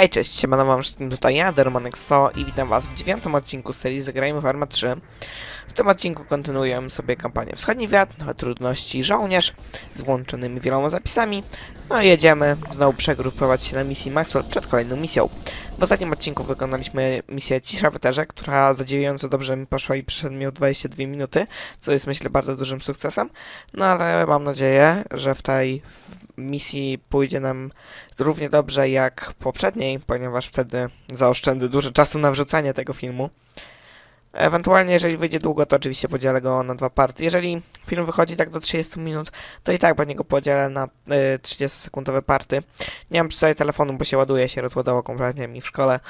Hej, cześć, siemano wam wszystkim, tutaj ja, Dermanek 100 i witam was w dziewiątym odcinku serii Zagrajmy w Arma 3. W tym odcinku kontynuujemy sobie kampanię Wschodni Wiatr, trudności żołnierz, z włączonymi wieloma zapisami. No i jedziemy znowu przegrupować się na misji Maxwell przed kolejną misją. W ostatnim odcinku wykonaliśmy misję Cisza w Eterze, która zadziwiająco dobrze mi poszła i przyszedł mi o 22 minuty, co jest myślę bardzo dużym sukcesem. No ale mam nadzieję, że w tej misji pójdzie nam równie dobrze jak poprzedniej, ponieważ wtedy zaoszczędzę dużo czasu na wrzucanie tego filmu. Ewentualnie, jeżeli wyjdzie długo, to oczywiście podzielę go na dwa party. Jeżeli film wychodzi tak do 30 minut, to i tak będzie go podzielę na y, 30-sekundowe party. Nie mam przy sobie telefonu, bo się ładuje, się rozładowało kompletnie mi w szkole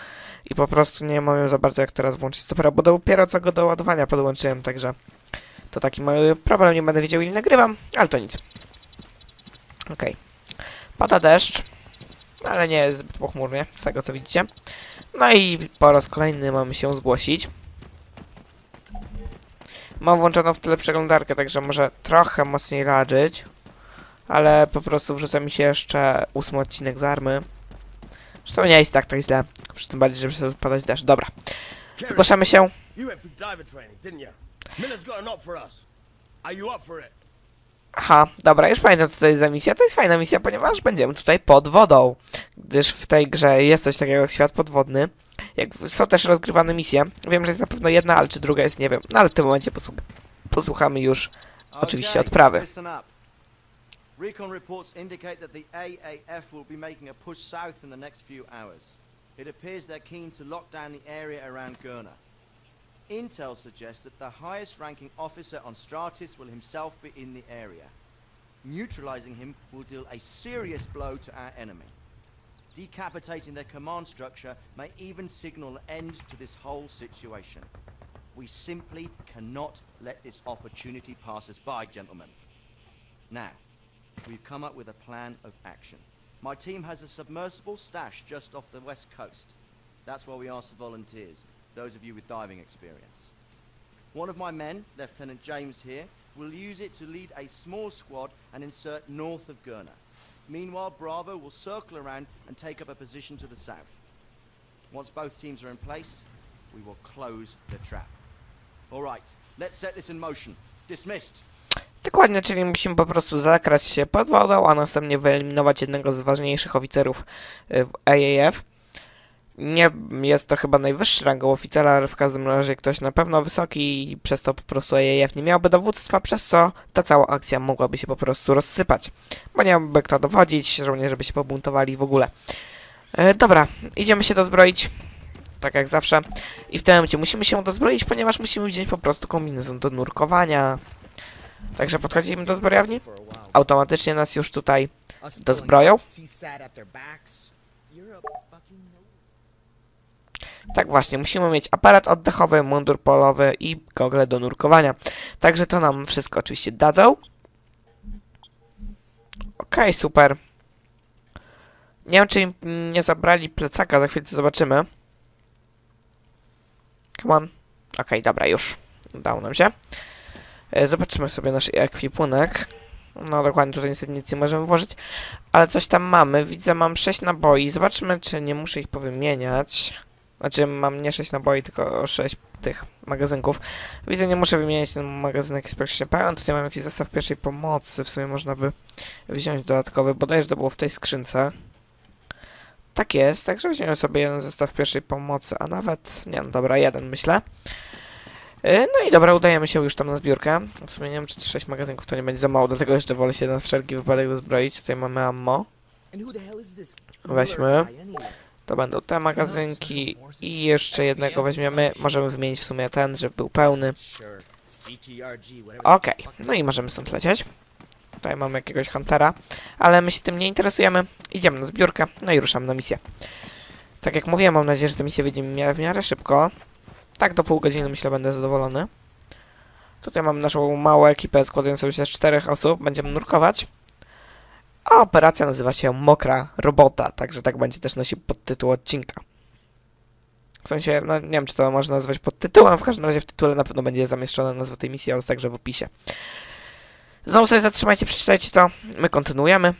i po prostu nie mam za bardzo jak teraz włączyć stopera, bo dopiero co go do ładowania podłączyłem, także to taki mały problem, nie będę wiedział ile nagrywam, ale to nic. Okej. Pada deszcz, ale nie jest zbyt pochmurnie, z tego co widzicie. No i po raz kolejny mamy się zgłosić. Mam włączoną w tyle przeglądarkę, także może trochę mocniej radżyć. Ale po prostu wrzuca mi się jeszcze ósmy odcinek z army. Zresztą nie jest tak tak źle. Przy tym bardziej, żeby sobie padać deszcz. Dobra, zgłaszamy się. you went through diver training, didn't you? Miller's got an op for us. Are you up for it? Aha, dobra, już pamiętam co to jest za misja. To jest fajna misja, ponieważ będziemy tutaj pod wodą. Gdyż w tej grze jest coś takiego jak świat podwodny. Jak są też rozgrywane misje. Wiem, że jest na pewno jedna, ale czy druga jest, nie wiem. No ale w tym momencie posłuch posłuchamy już Oczywiście odprawy. Recon reports indicate that the AAF will be making a push south in the next few hours. It appears they're keen to lock down the area around Gurna. Intel suggests that the highest ranking officer on Stratis will himself be in the area. Neutralizing him will deal a serious blow to our enemy. Decapitating their command structure may even signal an end to this whole situation. We simply cannot let this opportunity pass us by, gentlemen. Now, we've come up with a plan of action. My team has a submersible stash just off the west coast. That's why we asked for volunteers, those of you with diving experience. One of my men, Lieutenant James here, will use it to lead a small squad and insert north of Gurna. Meanwhile, Bravo will circle around and take up a position to the south. Once both teams are in place, we will close the trap. All right, let's set this in motion. Dismissed. Dokładnie, czyli musimy po prostu zakrać się pod wodą, a następnie wyeliminować jednego z ważniejszych oficerów y, w AAF. Nie jest to chyba najwyższy rangą oficera, ale w każdym razie ktoś na pewno wysoki i przez to po prostu AAF nie miałby dowództwa, przez co ta cała akcja mogłaby się po prostu rozsypać. Bo nie miałby kto dowodzić, żołnierze by się pobuntowali w ogóle. E, dobra, idziemy się dozbroić. Tak jak zawsze. I w tym momencie musimy się dozbroić, ponieważ musimy wziąć po prostu kombinezon do nurkowania, Także podchodzimy do zbrojowni. Automatycznie nas już tutaj dozbroją. Tak właśnie, musimy mieć aparat oddechowy, mundur polowy i gogle do nurkowania. Także to nam wszystko oczywiście dadzą. Okej, super. Nie wiem, czy nie zabrali plecaka, za chwilę to zobaczymy. Come on. Okej, dobra, już. Udało nam się. E, Zobaczymy sobie nasz ekwipunek. No dokładnie, tutaj niestety nic nie możemy włożyć. Ale coś tam mamy. Widzę, mam 6 naboi. Zobaczmy, czy nie muszę ich powymieniać. Znaczy, mam nie 6 naboi, tylko 6 tych magazynków. Widzę, nie muszę wymieniać ten magazynek, jest praktycznie pełen. Tutaj mam jakiś zestaw pierwszej pomocy. W sumie można by wziąć dodatkowy. Bodajże to było w tej skrzynce. Tak jest, także weźmiemy sobie jeden zestaw pierwszej pomocy, a nawet, nie no dobra, jeden myślę. E, No i dobra, udajemy się już tam na zbiórkę. W sumie nie wiem, czy 6 magazynków to nie będzie za mało, dlatego jeszcze wolę się na wszelki wypadek dozbroić. Tutaj mamy ammo. Weźmy. To będą te magazynki i jeszcze jednego weźmiemy. Możemy wymienić w sumie ten, żeby był pełny. Okej, no i możemy stąd lecieć. Tutaj mamy jakiegoś huntera, ale my się tym nie interesujemy. Idziemy na zbiórkę, no i ruszamy na misję. Tak jak mówiłem, mam nadzieję, że ta misja wyjdzie w miarę szybko. Tak do pół godziny myślę będę zadowolony. Tutaj mamy naszą małą ekipę składającą się z czterech osób. Będziemy nurkować. A operacja nazywa się Mokra Robota, także tak będzie też nosił podtytuł odcinka. W sensie, no nie wiem czy to można nazwać podtytułem, w każdym razie w tytule na pewno będzie zamieszczona nazwa tej misji oraz także w opisie. Znowu sobie zatrzymajcie, przeczytajcie to. My kontynuujemy.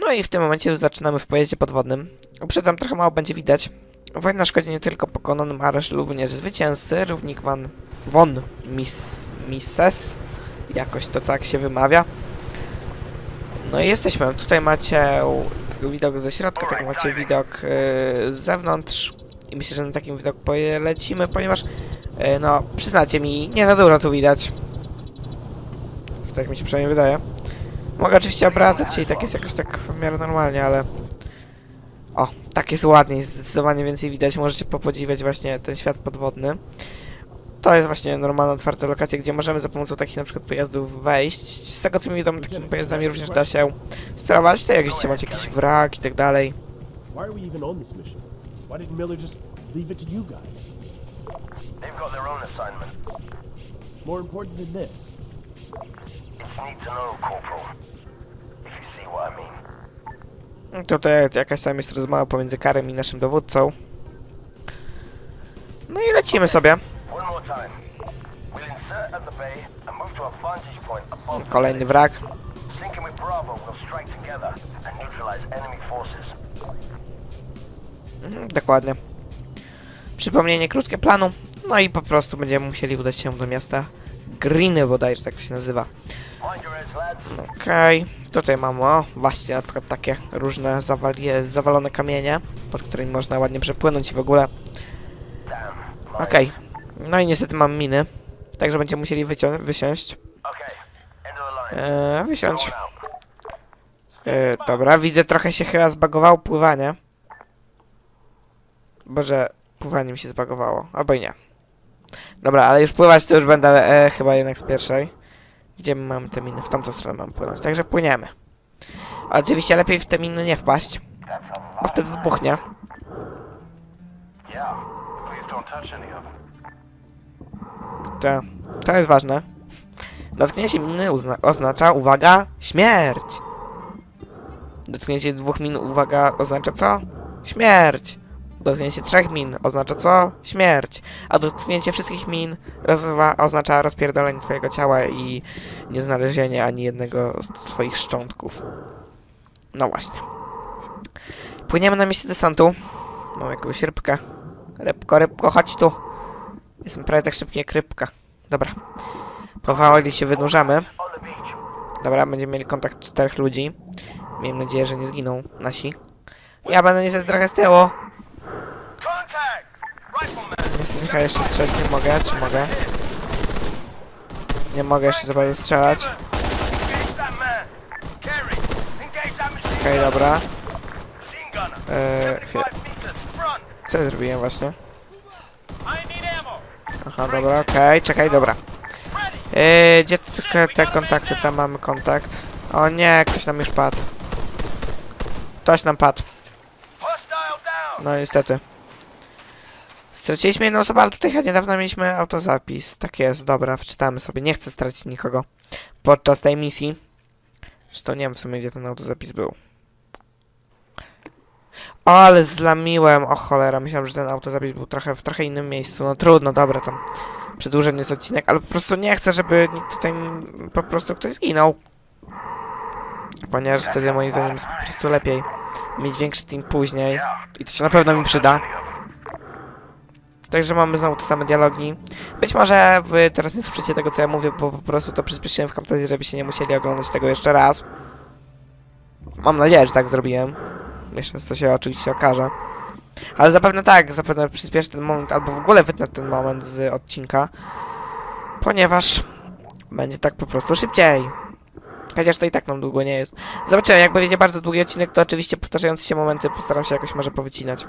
No i w tym momencie już zaczynamy w pojeździe podwodnym. Uprzedzam, trochę mało będzie widać. Wojna szkodzi nie tylko pokonanym, ale również zwycięzcy. Równik van von Mis, Mises. Jakoś to tak się wymawia. No i jesteśmy. Tutaj macie widok ze środka, tak macie widok yy, z zewnątrz. I myślę, że na takim widoku polecimy, ponieważ yy, no, przyznacie mi, nie za dużo tu widać. Tak mi się przynajmniej wydaje. Mogę oczywiście obracać się i tak jest jakoś tak w miarę normalnie, ale... O, tak jest ładniej, zdecydowanie więcej widać. Możecie popodziwiać właśnie ten świat podwodny. To jest właśnie normalna, otwarta lokacja, gdzie możemy za pomocą takich na przykład pojazdów wejść. Z tego co mi wiadomo, takimi pojazdami również da się sterować. Tutaj jak widzicie macie jakiś wrak i tak dalej. Why are we even on this mission? Why didn't Miller just leave it to you guys? They've got their own assignment. More important than this. It's need to know, Corporal. If you see what I mean. Tutaj jakaś tam jest rozmowa pomiędzy Karem i naszym dowódcą. No i lecimy sobie. Kolejny wrak. Mhm, Dokładnie. Przypomnienie krótkie planu. No i po prostu będziemy musieli udać się do miasta Greeny bodajże tak to się nazywa. Okej, tutaj mamy o, właśnie na przykład takie różne zawalie, zawalone kamienie, pod którymi można ładnie przepłynąć i w ogóle. Okej, no i niestety mam miny, także będziemy musieli wysiąść. Eee, wysiąść. Eee, dobra, widzę trochę się chyba zbagowało pływanie. Boże, pływanie mi się zbagowało, albo i nie. Dobra, ale już pływać to już będę e, chyba jednak z pierwszej. Gdzie my mamy te miny? W tamtą stronę mam płynąć, także płyniemy. Oczywiście lepiej w te miny nie wpaść, bo wtedy wybuchnie. Yeah. Please don't touch any of them. To, to jest ważne. Dotknięcie miny oznacza, uwaga, śmierć. Dotknięcie dwóch min, uwaga, oznacza co? Śmierć. Dotknięcie trzech min oznacza co? Śmierć. A dotknięcie wszystkich min oznacza rozpierdolenie twojego ciała i nieznalezienie ani jednego z twoich szczątków. No właśnie. Płyniemy na miejsce desantu. Mam jakąś rybkę. Rybko, rybko, chodź tu. Jestem prawie tak szybki jak rybka. Dobra. Powoli się beach. Dobra, będziemy mieli kontakt czterech ludzi. Miejmy nadzieję, że nie zginą nasi. Ja będę niestety trochę z tyłu. Niestety chyba jeszcze strzelać nie mogę, czy mogę? Nie mogę jeszcze za bardzo strzelać. Okej, gunner! dobra. Eee, 75 chwilę. meters, front! Co zrobiłem właśnie? Aha, dobra, okej, czekaj, dobra. Eee, gdzie te, te kontakty? Tam mamy kontakt. O nie, ktoś nam już padł. Ktoś nam padł. No niestety. Straciliśmy jedną osobę, ale tutaj niedawno mieliśmy autozapis. Tak jest, dobra, wczytamy sobie. Nie chcę stracić nikogo podczas tej misji. Zresztą nie wiem w sumie, gdzie ten autozapis był. Ale zlamiłem. O cholera, myślałem, że ten autozapis był trochę w trochę innym miejscu. No trudno, dobra, tam przedłużenie jest odcinek, ale po prostu nie chcę, żeby tutaj po prostu ktoś zginął. Ponieważ wtedy moim zdaniem jest po prostu lepiej mieć większy team później. I to się na pewno mi przyda. Także mamy znowu te same dialogi. Być może wy teraz nie słyszycie tego, co ja mówię, bo po prostu to przyspieszyłem w Camtasia, żebyście nie musieli oglądać tego jeszcze raz. Mam nadzieję, że tak zrobiłem. Jeszcze to się oczywiście okaże. Ale zapewne tak, zapewne przyspieszę ten moment, albo w ogóle wytnę ten moment z odcinka. Ponieważ będzie tak po prostu szybciej. Chociaż to i tak nam długo nie jest. Zobaczymy, jak będzie bardzo długi odcinek, to oczywiście powtarzające się momenty postaram się jakoś może powycinać.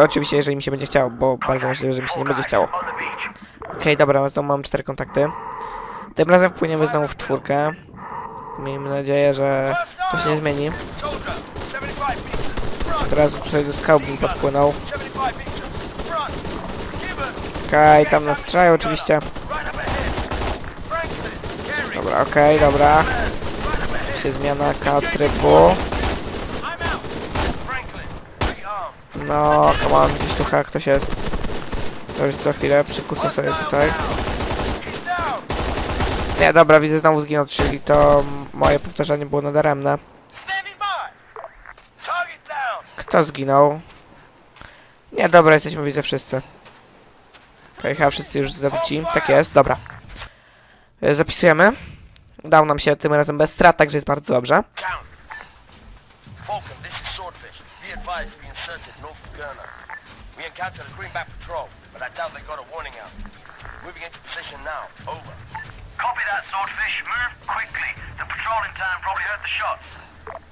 Oczywiście, jeżeli mi się będzie chciało, bo bardzo możliwe, że mi się nie będzie chciało. Okej, dobra, znowu mam cztery kontakty. Tym wpłyniemy znowu w czwórkę. Miejmy nadzieję, że to się nie zmieni. Teraz tutaj do skał bym podpłynął. 75 meters, front! Gibbon! Okej, tam nas strzelają oczywiście. Dobra, okej, dobra. Up ahead! Się zmiana trybu. No, come on, gdzieś tu chyba ktoś jest. To już co chwilę, przykucę sobie tutaj. Nie, dobra, widzę znowu zginął, czyli to moje powtarzanie było nadaremne. Standing by! Target down! Kto zginął? Nie, dobra, jesteśmy widzę wszyscy. Okej, chyba wszyscy już zabici. Tak jest, dobra. E, Zapisujemy. Udało nam się tym razem bez strat, także jest bardzo dobrze.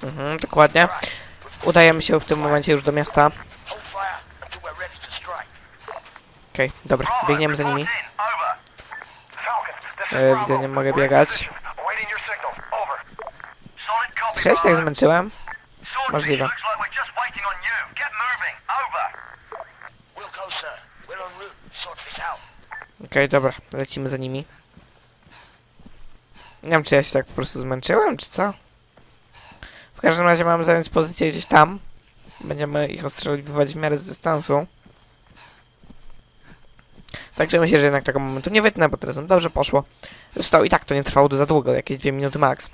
Mhm, dokładnie. Udajemy się w tym momencie już do miasta. Okej, dobra, biegniemy za nimi. E, widzę, nie mogę biegać. Cześć, tak zmęczyłem. Możliwe. Okej, dobra, lecimy za nimi. Nie wiem, czy ja się tak po prostu zmęczyłem, czy co? W każdym razie mamy zająć pozycję gdzieś tam. Będziemy ich ostrzeliwać w miarę z dystansu. Także myślę, że jednak tego momentu nie wytnę, bo teraz dobrze poszło. Zresztą i tak to nie trwało za długo, jakieś dwie minuty max.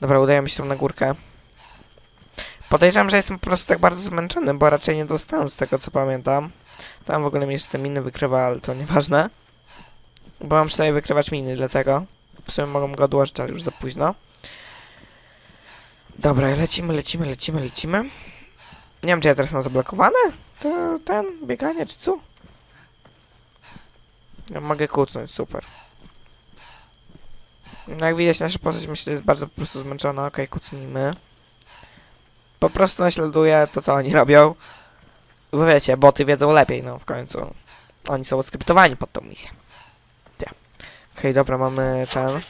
Dobra, udajemy się tam na górkę. Podejrzewam, że jestem po prostu tak bardzo zmęczony, bo raczej nie dostałem z tego, co pamiętam. Tam w ogóle mi jeszcze te miny wykrywa, ale to nieważne. Bo mam sobie wykrywać miny, dlatego w sumie mogą go odłożyć, ale już za późno. Dobra, lecimy, lecimy, lecimy, lecimy. Nie wiem, czy ja teraz mam zablokowane? To ten, bieganie, czy co? Ja mogę kucnąć, super. No jak widać, nasza postać myślę jest bardzo po prostu zmęczona. Okej, kucnijmy. Po prostu naśladuję to, co oni robią. Bo wiecie, boty wiedzą lepiej, no w końcu. Oni są skryptowani pod tą misję. Ja. Okej, dobra, mamy ten.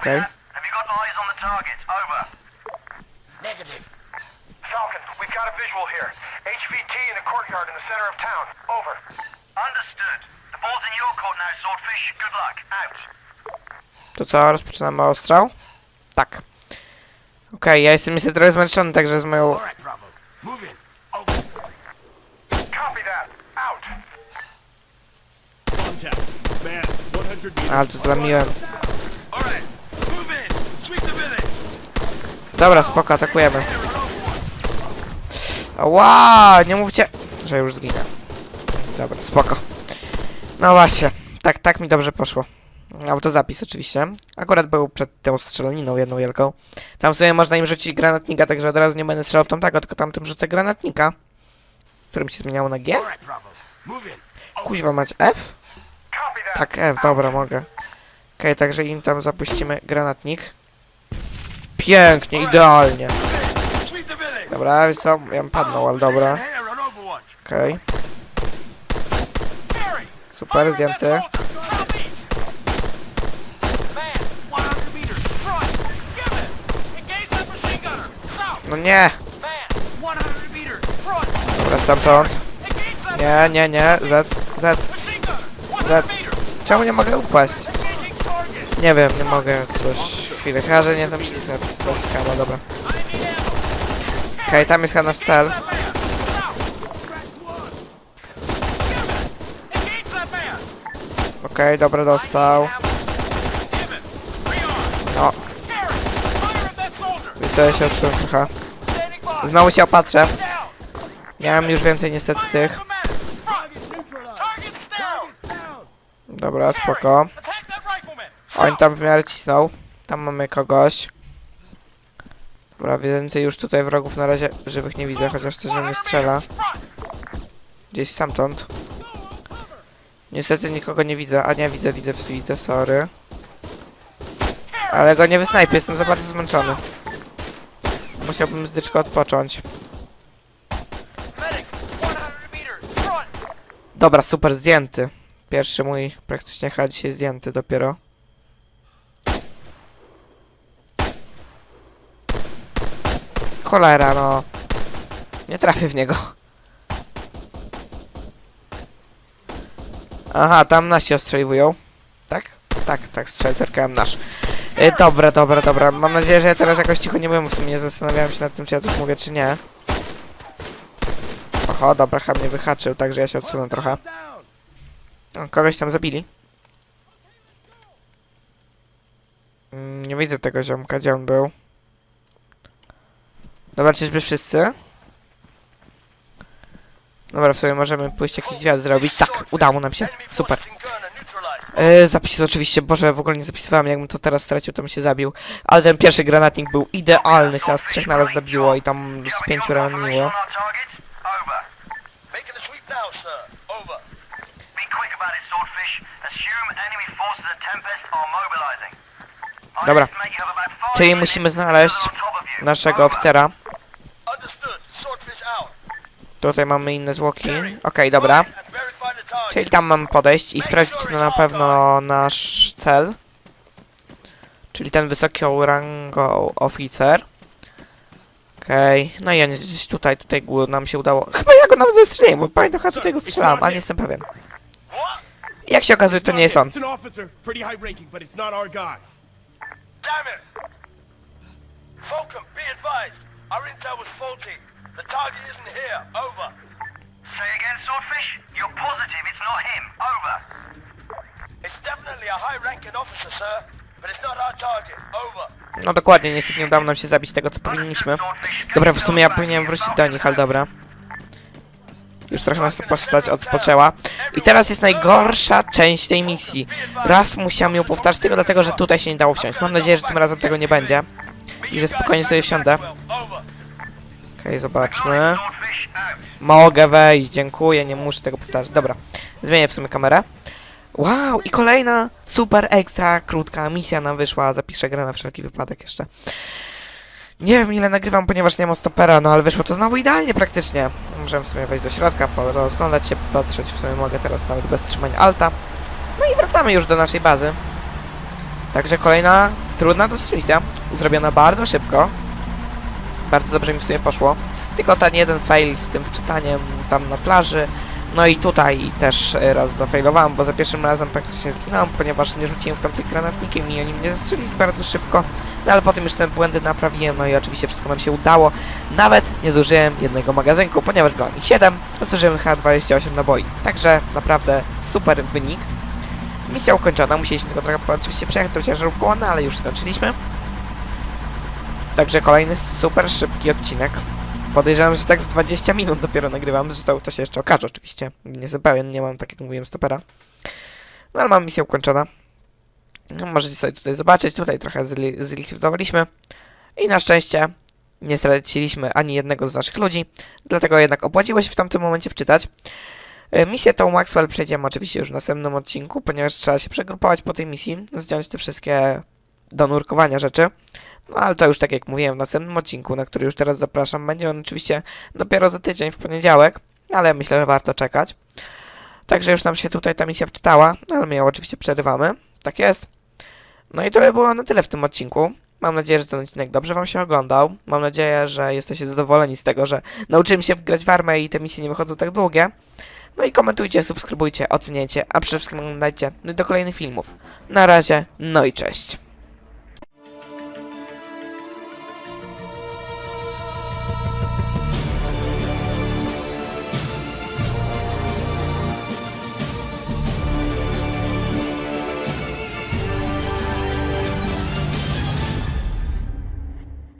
Okej. You got eyes on the target? Over. Negative. Falcon, we've got a visual here. HVT in the courtyard in the center of town. Over. Understood. The ball's in your court now, Swordfish. Good luck. Out. To co, rozpoczynamy ostrzał? Tak. Okej, ja jestem niestety trochę zmęczony, także z moją... Alright, Bravo. Move Dobra, spoko, atakujemy. Ła, nie mówcie, że już zginę. Dobra, spoko. No właśnie, tak, tak mi dobrze poszło. Autozapis oczywiście. Akurat był przed tą strzelaniną jedną wielką. Tam sobie można im rzucić granatnika, także od razu nie będę strzelał w tamtego, tylko tamtym rzucę granatnika. Którym się zmieniało na G? Kuźwa mać F? Tak, F, dobra, mogę. Okej, także im tam zapuścimy granatnik. Pięknie, idealnie. Dobra, wiesz co, ja bym padnął, ale dobra. Overwatch. Okej, Barry. super, zdjęty. No nie! Dobra, stamtąd. Nie, nie, nie, Z, Z, Z. Czemu nie mogę upaść? Nie wiem, nie mogę, coś... Chwilę, chyba, że nie tam jest skama, dobra. Okej, tam jest chyba nasz cel. Okej, dobra, dostał. No, wysłałem się odsułem trochę. Znowu się opatrzę. Miałem już więcej niestety tych. Dobra, spoko. Oni tam w miarę cisną. Tam mamy kogoś. Dobra, więcej już tutaj wrogów na razie żywych nie widzę, chociaż coś nie strzela. Gdzieś stamtąd. Niestety nikogo nie widzę. A nie, widzę, widzę, widzę, sorry. Ale go nie wysnajpię, jestem za bardzo zmęczony. Musiałbym zdyczko odpocząć. Dobra, super, zdjęty. Pierwszy mój praktycznie chyba dzisiaj zdjęty dopiero. cholera, no. Nie trafię w niego. Aha, tam nasi ostrzeliwują. Tak? Tak, tak, strzelcerkałem nasz. E, dobra, dobra, dobra. Mam nadzieję, że ja teraz jakoś cicho nie byłem. W sumie nie zastanawiałem się nad tym, czy ja coś mówię, czy nie. Oho, dobra, chyba mnie wyhaczył, także ja się odsunę trochę. O, kogoś tam zabili. Mm, nie widzę tego ziomka, gdzie on był. Dobra, czyżby wszyscy? Dobra, w sobie możemy pójść jakiś zwiat zrobić. Tak, udało nam się. Super. E, zapis oczywiście, Boże, w ogóle nie zapisywałem, jakbym to teraz stracił, to bym się zabił. Ale ten pierwszy granatnik był idealny, chyba z trzech naraz zabiło i tam z pięciu raniło. Dobra. Czyli musimy znaleźć naszego oficera. Tutaj mamy inne zwłoki. Okej, dobra. The target. Czyli tam mamy podejść i sprawdzić, czy to na pewno nasz cel. Czyli ten wysokiego rangą oficer. Okej, no i on jest gdzieś tutaj, tutaj nam się udało. Chyba ja go nawet zestrzeliłem, bo pamiętam, chyba tutaj go strzelałem, ale nie jestem pewien. I jak się okazuje, to nie jest on. It's an officer, pretty high ranking, but it's not our guy. Damn it! Falcon, be advised. Our intel was faulty. The target isn't here. Over. Say again, Swordfish? You're positive it's not him. Over. It's definitely a high-ranking officer, sir, but it's not our target. Over. No dokładnie, niestety nie udało nam się zabić tego, co powinniśmy. Dobra, w sumie ja powinienem wrócić do nich, ale dobra. Już trochę nas ta postać odpoczęła. I teraz jest najgorsza część tej misji. Raz musiałem ją powtarzać tylko dlatego, że tutaj się nie dało wsiąść. Mam nadzieję, że tym razem tego nie będzie. I że spokojnie sobie wsiądę. Okej, zobaczmy. Mogę wejść, dziękuję, nie muszę tego powtarzać. Dobra, zmienię w sumie kamerę. Wow, i kolejna super ekstra krótka misja nam wyszła. Zapiszę grę na wszelki wypadek jeszcze. Nie wiem ile nagrywam, ponieważ nie mam stopera, no ale wyszło to znowu idealnie praktycznie. Możemy w sumie wejść do środka, rozglądać się, popatrzeć. W sumie mogę teraz nawet bez trzymania alta. No i wracamy już do naszej bazy. Także kolejna trudna dosyć misja. Zrobiona bardzo szybko. Bardzo dobrze mi w sumie poszło. Tylko ten jeden fail z tym wczytaniem tam na plaży. No i tutaj też raz zafailowałem, bo za pierwszym razem praktycznie zginąłem, ponieważ nie rzuciłem w tamtych granatnikiem i oni mnie zastrzelili bardzo szybko. No ale potem już te błędy naprawiłem, no i oczywiście wszystko nam się udało. Nawet nie zużyłem jednego magazynku, ponieważ było mi 7, to zużyłem chyba 28 naboi. Także naprawdę super wynik. Misja ukończona, musieliśmy tylko trochę oczywiście przejechać tą ciężarówką, no ale już skończyliśmy. Także kolejny super szybki odcinek. Podejrzewam, że tak z 20 minut dopiero nagrywam, zresztą to się jeszcze okaże oczywiście. Nie jestem pewien, nie mam, tak jak mówiłem, stopera. No ale mam misję ukończona. No, możecie sobie tutaj zobaczyć, tutaj trochę zli- zlikwidowaliśmy. I na szczęście nie straciliśmy ani jednego z naszych ludzi, dlatego jednak opłaciło się w tamtym momencie wczytać. E, Misję tą Maxwell przejdziemy oczywiście już w następnym odcinku, ponieważ trzeba się przegrupować po tej misji, zdjąć te wszystkie do nurkowania rzeczy. No ale to już tak jak mówiłem w następnym odcinku, na który już teraz zapraszam, będzie on oczywiście dopiero za tydzień w poniedziałek, ale myślę, że warto czekać. Także już nam się tutaj ta misja wczytała, ale my ją oczywiście przerywamy. Tak jest. No i to by było na tyle w tym odcinku. Mam nadzieję, że ten odcinek dobrze Wam się oglądał. Mam nadzieję, że jesteście zadowoleni z tego, że nauczyłem się grać w armę i te misje nie wychodzą tak długie. No i komentujcie, subskrybujcie, oceniajcie, a przede wszystkim oglądajcie do kolejnych filmów. Na razie, no i cześć.